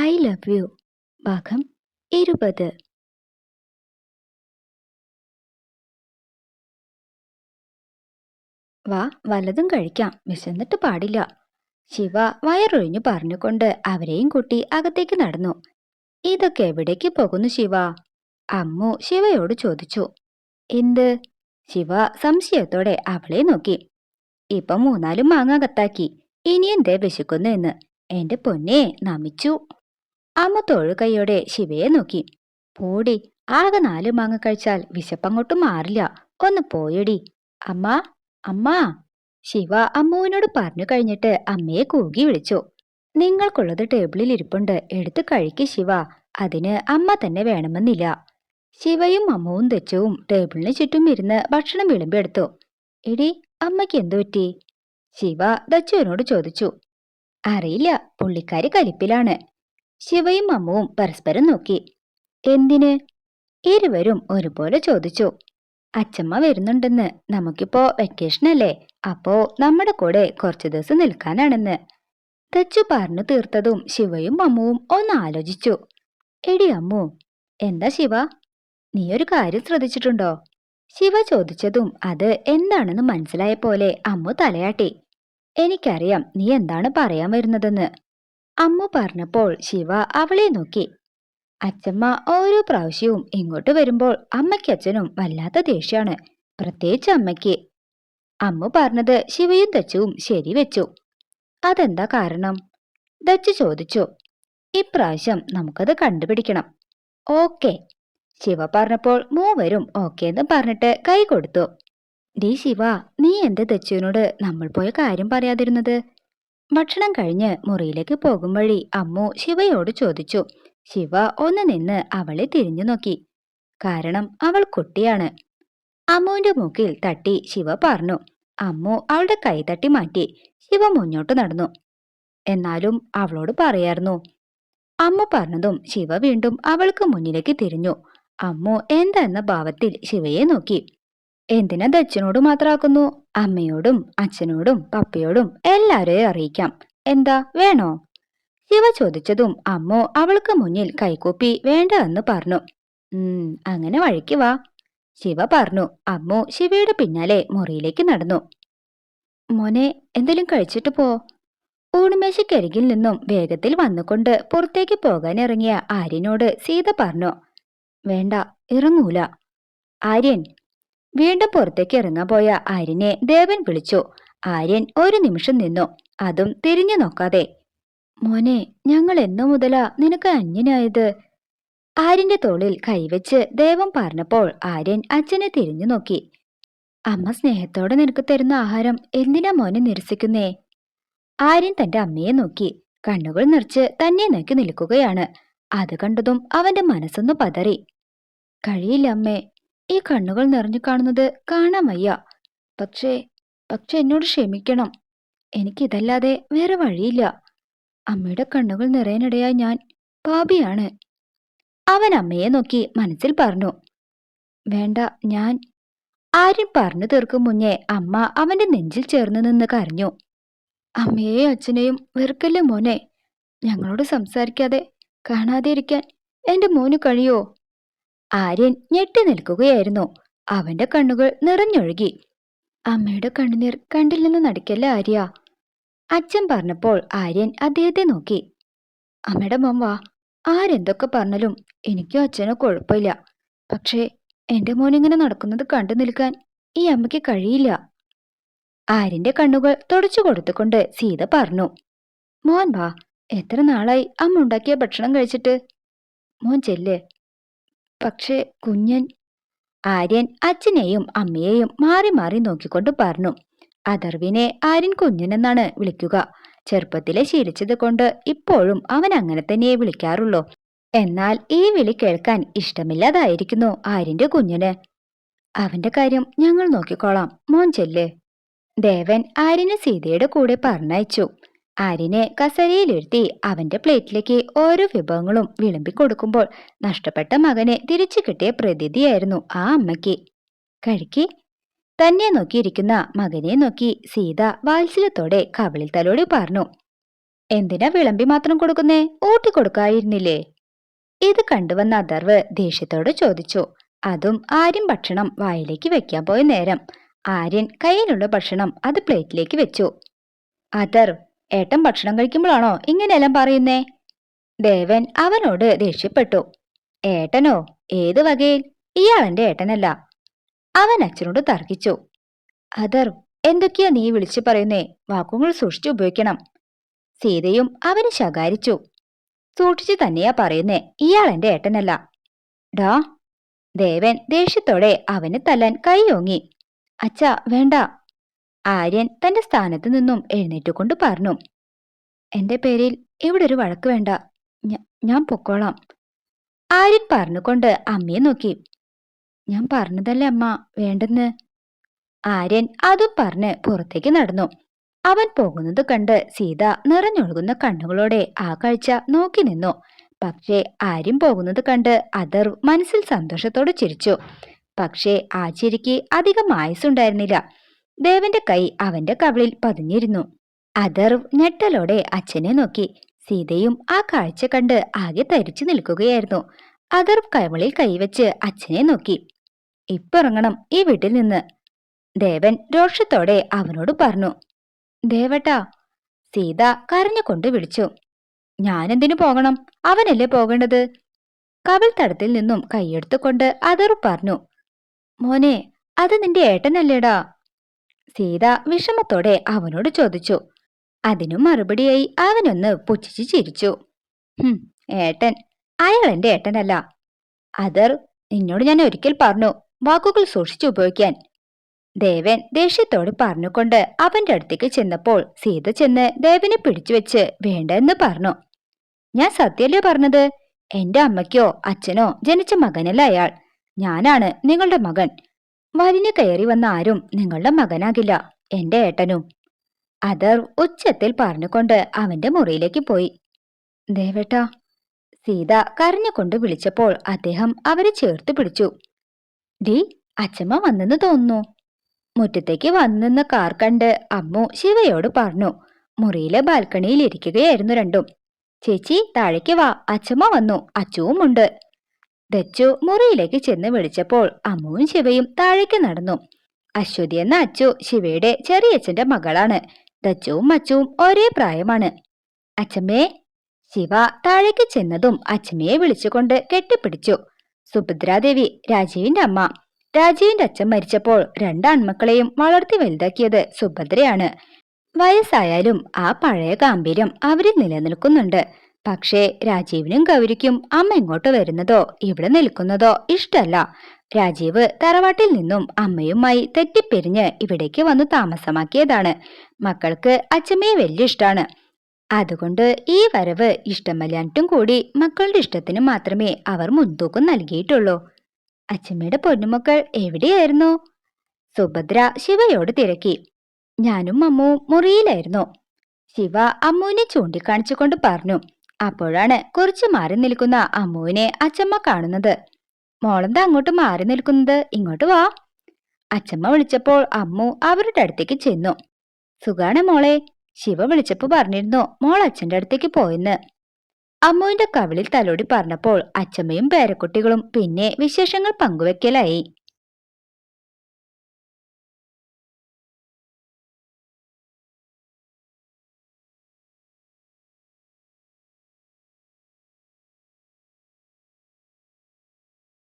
I love you ഭാഗം ഇരുപത്. വാ വലതും കഴിക്കാം വിശന്നിട്ട് പാടില്ല. ശിവ വയറൊഴിഞ്ഞു പറഞ്ഞുകൊണ്ട് അവരെയും കൂട്ടി അകത്തേക്ക് നടന്നു. ഇതൊക്കെ എവിടേക്ക് പോകുന്നു ശിവ? അമ്മു ശിവയോട് ചോദിച്ചു. എന്ത്? ശിവ സംശയത്തോടെ അവളെ നോക്കി. ഇപ്പം മൂന്നാലും മാങ്ങ കത്താക്കി. ഇനി എന്തേ വിശക്കുന്നു എന്ന്. എന്റെ പൊന്നെ നമിച്ചു. അമ്മ തൊഴുകൈയോടെ ശിവയെ നോക്കി. പോടി ആകെ നാല് മാങ്ങ കഴിച്ചാൽ വിശപ്പങ്ങോട്ട് മാറില്ല. ഒന്ന് പോയടി. അമ്മ അമ്മ. ശിവ അമ്മുവിനോട് പറഞ്ഞു കഴിഞ്ഞിട്ട് അമ്മയെ കൂകി വിളിച്ചു. നിങ്ങൾക്കുള്ളത് ടേബിളിൽ ഇരിപ്പുണ്ട്. എടുത്തു കഴിക്ക് ശിവ. അതിന് അമ്മ തന്നെ വേണമെന്നില്ല. ശിവയും അമ്മവും തെച്ചവും ടേബിളിന് ചുറ്റും ഇരുന്ന് ഭക്ഷണം വിളമ്പെടുത്തു എടി അമ്മയ്ക്ക് എന്തു പറ്റി? ശിവ ദച്ചുവിനോട് ചോദിച്ചു. അറിയില്ല. പുള്ളിക്കാരി കലിപ്പിലാണ്. ശിവയും അമ്മുവും പരസ്പരം നോക്കി. എന്തിന്? ഇരുവരും ഒരുപോലെ ചോദിച്ചു. അച്ചമ്മ വരുന്നുണ്ടെന്ന്. നമുക്കിപ്പോ വെക്കേഷൻ അല്ലേ? അപ്പോ നമ്മുടെ കൂടെ കുറച്ചു ദിവസം നിൽക്കാനാണെന്ന്. തച്ചു പറഞ്ഞു തീർത്തതും ശിവയും അമ്മുവും ഒന്ന് ആലോചിച്ചു. എടി അമ്മു എന്താ ശിവ? നീ ഒരു കാര്യം ശ്രദ്ധിച്ചിട്ടുണ്ടോ? ശിവ ചോദിച്ചതും അത് എന്താണെന്ന് മനസ്സിലായ പോലെ അമ്മു തലയാട്ടി. എനിക്കറിയാം നീ എന്താണ് പറയാൻ വരുന്നതെന്ന്. അമ്മു പറഞ്ഞപ്പോൾ ശിവ അവളെ നോക്കി. അച്ഛമ്മ ഓരോ പ്രാവശ്യവും ഇങ്ങോട്ട് വരുമ്പോൾ അമ്മയ്ക്കച്ഛനും വല്ലാത്ത ദേഷ്യാണ്. പ്രത്യേകിച്ച് അമ്മയ്ക്ക്. അമ്മ പറഞ്ഞത് ശിവയും ദച്ചുവും ശരിവെച്ചു അതെന്താ കാരണം? ദച്ചു ചോദിച്ചു. ഇപ്രാവശ്യം നമുക്കത് കണ്ടുപിടിക്കണം. ഓക്കെ. ശിവ പറഞ്ഞപ്പോൾ മൂവരും ഓക്കെ എന്ന് പറഞ്ഞിട്ട് കൈ കൊടുത്തു. ഡി ശിവ നീ എന്റെ ദച്ചുവിനോട് നമ്മൾ പോയ കാര്യം പറയാതിരുന്നത്? ഭക്ഷണം കഴിഞ്ഞ് മുറിയിലേക്ക് പോകും വഴി അമ്മു ശിവയോട് ചോദിച്ചു. ശിവ ഒന്ന് നിന്ന് അവളെ തിരിഞ്ഞു നോക്കി. കാരണം അവൾ കുട്ടിയാണ്. അമ്മുവിന്റെ മൂക്കിൽ തട്ടി ശിവ പറഞ്ഞു അമ്മു അവളുടെ കൈ തട്ടി മാറ്റി ശിവ മുന്നോട്ട് നടന്നു. എന്നാലും അവളോട് പറയായിരുന്നു. അമ്മു പറഞ്ഞതും ശിവ വീണ്ടും അവൾക്ക് മുന്നിലേക്ക് തിരിഞ്ഞു. അമ്മു എന്താ എന്ന ഭാവത്തിൽ ശിവയെ നോക്കി. എന്തിനാ ദച്ചനോട് മാത്രമാക്കുന്നു അമ്മയോടും അച്ഛനോടും പപ്പയോടും എല്ലാവരെയും അറിയിക്കാം. എന്താ വേണോ? ശിവ ചോദിച്ചതും അമ്മ അവൾക്ക് മുന്നിൽ കൈകൂപ്പി വേണ്ട എന്ന് പറഞ്ഞു. ഉം അങ്ങനെ വഴിക്ക് വാ. ശിവ പറഞ്ഞു. അമ്മ ശിവയുടെ പിന്നാലെ മുറിയിലേക്ക് നടന്നു. മോനെ എന്തെങ്കിലും കഴിച്ചിട്ട് പോ. ഊണുമേശയ്ക്കരികിൽ നിന്നും വേഗത്തിൽ വന്നുകൊണ്ട് പുറത്തേക്ക് പോകാൻ ഇറങ്ങിയ ആര്യനോട് സീത പറഞ്ഞു. വേണ്ട ഇറങ്ങൂല. ആര്യൻ വീണ്ടും പുറത്തേക്ക് ഇറങ്ങാൻ പോയ ആര്യനെ ദേവൻ വിളിച്ചു. ആര്യൻ ഒരു നിമിഷം നിന്നു. അതും തിരിഞ്ഞു നോക്കാതെ മോനെ ഞങ്ങൾ എന്നു മുതലാ നിനക്ക് അന്യനായത്? ആര്യന്റെ തോളിൽ കൈവച്ച് ദേവം പറഞ്ഞപ്പോൾ ആര്യൻ അച്ഛനെ തിരിഞ്ഞു നോക്കി. അമ്മ സ്നേഹത്തോടെ നിനക്ക് തരുന്ന ആഹാരം എന്തിനാ മോനെ നിരസിക്കുന്നേ? ആര്യൻ തന്റെ അമ്മയെ നോക്കി. കണ്ണുകൾ നിറച്ച് തന്നെ നോക്കി നിൽക്കുകയാണ്. അത് കണ്ടതും അവന്റെ മനസ്സൊന്നു പതറി. കഴിയില്ല അമ്മേ ഈ കണ്ണുകൾ നിറഞ്ഞു കാണുന്നത് കാണാൻ വയ്യ. പക്ഷേ പക്ഷെ എന്നോട് ക്ഷമിക്കണം. എനിക്കിതല്ലാതെ വേറെ വഴിയില്ല. അമ്മയുടെ കണ്ണുകൾ നിറയാനിടയായി ഞാൻ പാപിയാണ്. അവൻ അമ്മയെ നോക്കി മനസ്സിൽ പറഞ്ഞു വേണ്ട ഞാൻ ആരും പറഞ്ഞു തീർക്കും മുന്നേ അമ്മ അവന്റെ നെഞ്ചിൽ ചേർന്ന് നിന്ന് കരഞ്ഞു. അമ്മയെയും അച്ഛനെയും വെറുക്കല്ലേ മോനെ? ഞങ്ങളോട് സംസാരിക്കാതെ കാണാതെ ഇരിക്കാൻ എന്റെ മോന് കഴിയോ? ആര്യൻ ഞെട്ടി നിൽക്കുകയായിരുന്നു. അവന്റെ കണ്ണുകൾ നിറഞ്ഞൊഴുകി. അമ്മയുടെ കണ്ണുനീർ കണ്ടില്ലെന്ന് നടിക്കല്ല ആര്യ? അച്ഛൻ പറഞ്ഞപ്പോൾ ആര്യൻ അദ്ദേഹത്തെ നോക്കി. അമ്മയുടെ മമ്മ ആരെന്തൊക്കെ പറഞ്ഞാലും എനിക്കും അച്ഛനോ കുഴപ്പമില്ല. പക്ഷേ എന്റെ മോൻ ഇങ്ങനെ നടക്കുന്നത് കണ്ടു നിൽക്കാൻ ഈ അമ്മയ്ക്ക് കഴിയില്ല. ആര്യന്റെ കണ്ണുകൾ തുടച്ചു കൊടുത്തുകൊണ്ട് സീത പറഞ്ഞു. മോൻ വാ. എത്ര നാളായി അമ്മ ഉണ്ടാക്കിയ ഭക്ഷണം കഴിച്ചിട്ട്? മോൻ ചെല്ല്. പക്ഷേ കുഞ്ഞൻ ആര്യൻ അച്ഛനെയും അമ്മയെയും മാറി മാറി നോക്കിക്കൊണ്ട് പറഞ്ഞു അഥർവിനെ ആര്യൻ കുഞ്ഞനെന്നാണ് വിളിക്കുക. ചെറുപ്പത്തിലെ ശീലിച്ചത് കൊണ്ട് ഇപ്പോഴും അവൻ അങ്ങനെ തന്നെയേ വിളിക്കാറുള്ളൂ. എന്നാൽ ഈ വിളി കേൾക്കാൻ ഇഷ്ടമില്ലാതായിരിക്കുന്നു ആര്യന്റെ കുഞ്ഞിന്. അവന്റെ കാര്യം ഞങ്ങൾ നോക്കിക്കോളാം. മോൻ ചെല്ലേ. ദേവൻ ആര്യനെ സീതയുടെ കൂടെ പറഞ്ഞയച്ചു. ആര്യനെ കസേരയിലിരുത്തി അവന്റെ പ്ലേറ്റിലേക്ക് ഓരോ വിഭവങ്ങളും വിളമ്പി കൊടുക്കുമ്പോൾ നഷ്ടപ്പെട്ട മകനെ തിരിച്ചു കിട്ടിയ പ്രതിഥിയായിരുന്നു ആ അമ്മയ്ക്ക്. കഴിക്കി തന്നെ നോക്കിയിരിക്കുന്ന മകനെ നോക്കി സീത വാത്സല്യത്തോടെ കവിളിൽ തലോടി പറഞ്ഞു എന്തിനാ വിളമ്പി മാത്രം കൊടുക്കുന്നേ? ഊട്ടി കൊടുക്കായിരുന്നില്ലേ ഇത് കണ്ടുവന്ന അഥർവ് ദേഷ്യത്തോട് ചോദിച്ചു. അതും ആര്യൻ ഭക്ഷണം വായിലേക്ക് വെക്കാൻ പോയ നേരം. ആര്യൻ കയ്യിലുള്ള ഭക്ഷണം അത് പ്ലേറ്റിലേക്ക് വെച്ചു. അഥർ ഏട്ടൻ ഭക്ഷണം കഴിക്കുമ്പോഴാണോ ഇങ്ങനെയെല്ലാം പറയുന്നേ? ദേവൻ അവനോട് ദേഷ്യപ്പെട്ടു. ഏട്ടനോ? ഏത് വകയിൽ? ഇയാളെന്റെ ഏട്ടനല്ല. അവൻ അച്ഛനോട് തർക്കിച്ചു. അതർ എന്തൊക്കെയാ നീ വിളിച്ചു പറയുന്നേ? വാക്കുകൾ സൂക്ഷിച്ചു ഉപയോഗിക്കണം. സീതയും അവന് ശകാരിച്ചു. സൂക്ഷിച്ചു തന്നെയാ പറയുന്നേ ഇയാളെന്റെ ഏട്ടനല്ല. ഡാ. ദേവൻ ദേഷ്യത്തോടെ അവന് തല്ലാൻ കൈയോങ്ങി. അച്ഛ വേണ്ട. ആര്യൻ തന്റെ സ്ഥാനത്ത് നിന്നും എഴുന്നേറ്റുകൊണ്ട് പറഞ്ഞു എന്റെ പേരിൽ ഇവിടെ ഒരു വഴക്ക് വേണ്ട. ഞാൻ പൊക്കോളാം. ആര്യൻ പറഞ്ഞുകൊണ്ട് അമ്മയെ നോക്കി. ഞാൻ പറഞ്ഞതല്ലേ അമ്മ വേണ്ടെന്ന്? ആര്യൻ അതും പറഞ്ഞ് പുറത്തേക്ക് നടന്നു. അവൻ പോകുന്നത് കണ്ട് സീത നിറഞ്ഞൊഴുകുന്ന കണ്ണുകളോടെ ആ കാഴ്ച നോക്കി നിന്നു. പക്ഷേ ആര്യം പോകുന്നത് കണ്ട് അതർ മനസ്സിൽ സന്തോഷത്തോടെ ചിരിച്ചു. പക്ഷേ ആ ചിരിക്ക് അധികം ആയുസുണ്ടായിരുന്നില്ല ദേവന്റെ കൈ അവന്റെ കവിളിൽ പതിഞ്ഞിരുന്നു. അഥർവ് ഞെട്ടലോടെ അച്ഛനെ നോക്കി. സീതയും ആ കാഴ്ച കണ്ട് ആകെ തരിച്ചു നിൽക്കുകയായിരുന്നു. അഥർവ് കവിളിൽ കൈവച്ച് അച്ഛനെ നോക്കി. ഇപ്പിറങ്ങണം ഈ വീട്ടിൽ നിന്ന്. ദേവൻ രോഷത്തോടെ അവനോട് പറഞ്ഞു. ദേവട്ടാ സീത കരഞ്ഞുകൊണ്ട് വിളിച്ചു. ഞാനെന്തിനു പോകണം? അവനല്ലേ പോകേണ്ടത്? കവിൾ തടത്തിൽ നിന്നും കൈയെടുത്തുകൊണ്ട് അതറു പറഞ്ഞു. മോനെ അത് നിന്റെ ഏട്ടനല്ലേടാ. സീത വിഷമത്തോടെ അവനോട് ചോദിച്ചു. അതിനും മറുപടിയായി അവനൊന്ന് പുച്ഛിച്ചു ചിരിച്ചു. ഹും ഏട്ടൻ. അയാൾ എന്റെ ഏട്ടനല്ല. അതർ നിന്നോട് ഞാൻ ഒരിക്കൽ പറഞ്ഞു വാക്കുകൾ സൂക്ഷിച്ചു ഉപയോഗിക്കാൻ. ദേവൻ ദേഷ്യത്തോട് പറഞ്ഞുകൊണ്ട് അവന്റെ അടുത്തേക്ക് ചെന്നപ്പോൾ സീത ചെന്ന് ദേവനെ പിടിച്ചു വെച്ച് വേണ്ടെന്ന് പറഞ്ഞു. ഞാൻ സത്യല്ലേ പറഞ്ഞത്? എന്റെ അമ്മയ്ക്കോ അച്ഛനോ ജനിച്ച മകനല്ല അയാൾ. ഞാനാണ് നിങ്ങളുടെ മകൻ. വലിഞ്ഞു കയറി വന്ന ആരും നിങ്ങളുടെ മകനാകില്ല എന്റെ ഏട്ടനും. അതർ ഉച്ചത്തിൽ പറഞ്ഞുകൊണ്ട് അവന്റെ മുറിയിലേക്ക് പോയി. ദേവേട്ട സീത കരഞ്ഞുകൊണ്ട് വിളിച്ചപ്പോൾ അദ്ദേഹം അവരെ ചേർത്ത് പിടിച്ചു. ഡി അച്ഛമ്മ വന്നെന്ന് തോന്നുന്നു. മുറ്റത്തേക്ക് വന്നെന്ന് കാർ കണ്ട് അമ്മു ശിവയോട് പറഞ്ഞു മുറിയിലെ ബാൽക്കണിയിൽ ഇരിക്കുകയായിരുന്നു രണ്ടും. ചേച്ചി താഴേക്ക് വാ അച്ഛമ്മ വന്നു അച്ചുവും ഉണ്ട് ദച്ചു മുറിയിലേക്ക് ചെന്ന് വിളിച്ചപ്പോൾ അമ്മുവും ശിവയും താഴേക്ക് നടന്നു. അശ്വതി എന്ന അച്ചു ശിവയുടെ ചെറിയച്ഛന്റെ മകളാണ്. ദച്ചുവും അച്ചുവും ഒരേ പ്രായമാണ്. അച്ഛമ്മേ ശിവ താഴേക്ക് ചെന്നതും അച്ഛമ്മയെ വിളിച്ചുകൊണ്ട് കെട്ടിപ്പിടിച്ചു. സുഭദ്രാദേവി രാജീവിന്റെ അമ്മ. രാജീവിന്റെ അച്ഛൻ മരിച്ചപ്പോൾ രണ്ടാൺമക്കളെയും വളർത്തി വലുതാക്കിയത് സുഭദ്രയാണ്. വയസ്സായാലും ആ പഴയ ഗാംഭീര്യം അവരിൽ നിലനിൽക്കുന്നുണ്ട്. പക്ഷേ രാജീവിനും ഗൗരിക്കും അമ്മ എങ്ങോട്ട് വരുന്നതോ ഇവിടെ നിൽക്കുന്നതോ ഇഷ്ടല്ല. രാജീവ് തറവാട്ടിൽ നിന്നും അമ്മയുമായി തെറ്റിപ്പിരിഞ്ഞ് ഇവിടേക്ക് വന്നു താമസമാക്കിയതാണ്. മക്കൾക്ക് അച്ഛമ്മയെ വലിയ ഇഷ്ടമാണ് അതുകൊണ്ട് ഈ വരവ് ഇഷ്ടമല്ലാണ്ടും കൂടി മക്കളുടെ ഇഷ്ടത്തിന് മാത്രമേ അവർ മുൻതൂക്കം നൽകിയിട്ടുള്ളൂ. അച്ഛമ്മയുടെ പൊന്നുമക്കൾ എവിടെയായിരുന്നു? സുഭദ്ര ശിവയോട് തിരക്കി. ഞാനും അമ്മുവും മുറിയിലായിരുന്നു. ശിവ അമ്മുവിനെ ചൂണ്ടിക്കാണിച്ചുകൊണ്ട് പറഞ്ഞു അപ്പോഴാണ് കുറച്ച് മാറി നിൽക്കുന്ന അമ്മുവിനെ അച്ചമ്മ കാണുന്നത്. മോളെന്താ അങ്ങോട്ട് മാറി നിൽക്കുന്നത്? ഇങ്ങോട്ട് വാ. അച്ചമ്മ വിളിച്ചപ്പോൾ അമ്മു അവരുടെ അടുത്തേക്ക് ചെന്നു. സുഖാണ് മോളെ ശിവ വിളിച്ചപ്പോ പറഞ്ഞിരുന്നു മോൾ അച്ഛന്റെ അടുത്തേക്ക് പോയെന്ന്. അമ്മുവിന്റെ കവിളിൽ തലോടി പറഞ്ഞപ്പോൾ അച്ചമ്മയും പേരക്കുട്ടികളും പിന്നെ വിശേഷങ്ങൾ പങ്കുവെക്കലായി.